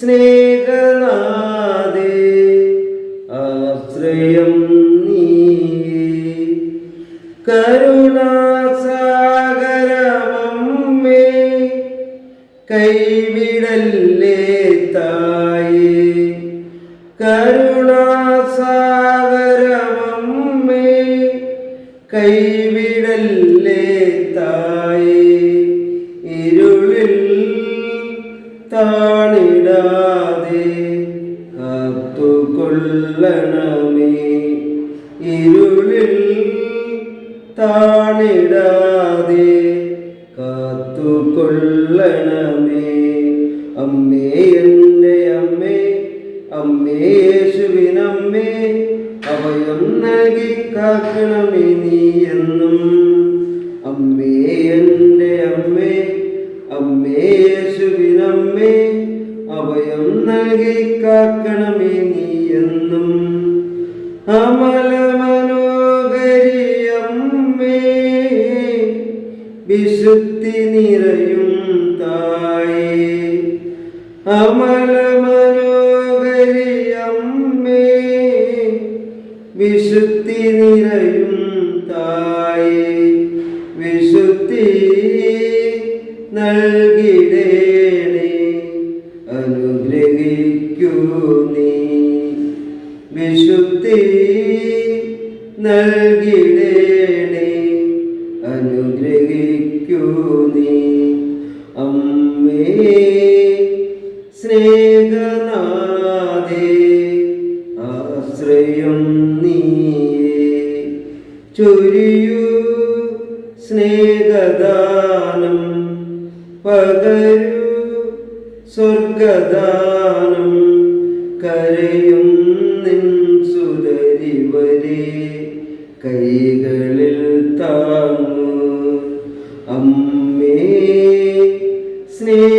സ്നേഹനാദേ ആശ്രയം നീ. കരുണാസാഗരമേ കൈവിടല്ലേ തായേ. കരുണാസാഗരമേ കൈവിടല്ലേ തായേ. ഇരുളിൽ താണിടാതെ കാത്തുകൊള്ളണമേ ഇരുളിൽ താണിടാതെ കാത്തുകൊള്ളണമേ. അമ്മേ എന്റെ അമ്മേ അമ്മേ യേശുവിനമ്മേ അഭയം നൽകി കാക്കണമേ നീ എന്നും നൽകി കാക്കണമേ നീ എന്നും. അമല മനോഹരിയമ്മേ വിശുദ്ധി നിറയും തായേ. അമല മനോഹരിയമ്മേ വിശുദ്ധി നിറയും തായേ. വിശുദ്ധി നൽകിടേണേ. അനുഗ്രഹിക്കൂ നീ. അമ്മേ സ്നേഹനാദേ ആശ്രയം നീയെ. ചൊരിയൂ സ്നേഹദാനം പകരൂ സ്വർഗദാനം കരയും അമ്മേ സ്നേഹ